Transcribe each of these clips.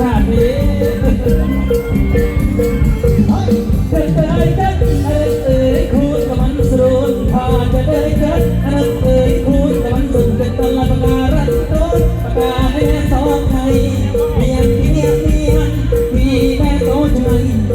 ชาตินี้เฮ้ยเอ้ยเอ้ยเอ้ยเอ้คูณกับมันสรุนพาจะได้เกิดอันเอ้ยคูณกับมันสุนเป็นตลาดปาการันโตปากาแม่สองไทยเมียนที่เมียนเมียนที่แม่โตจัง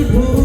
Liverpool.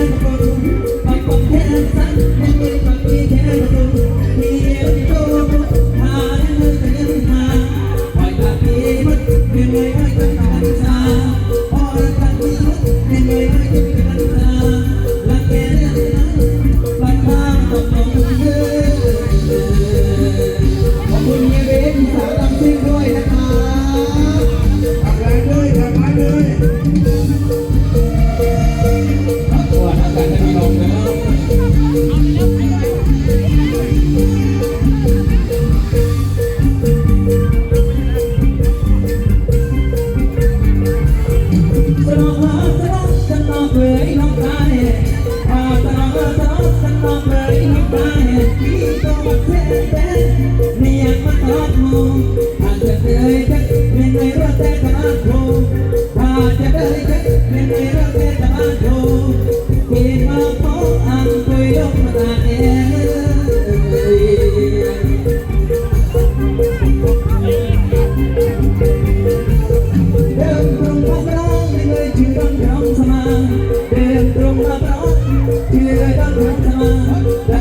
Thank you.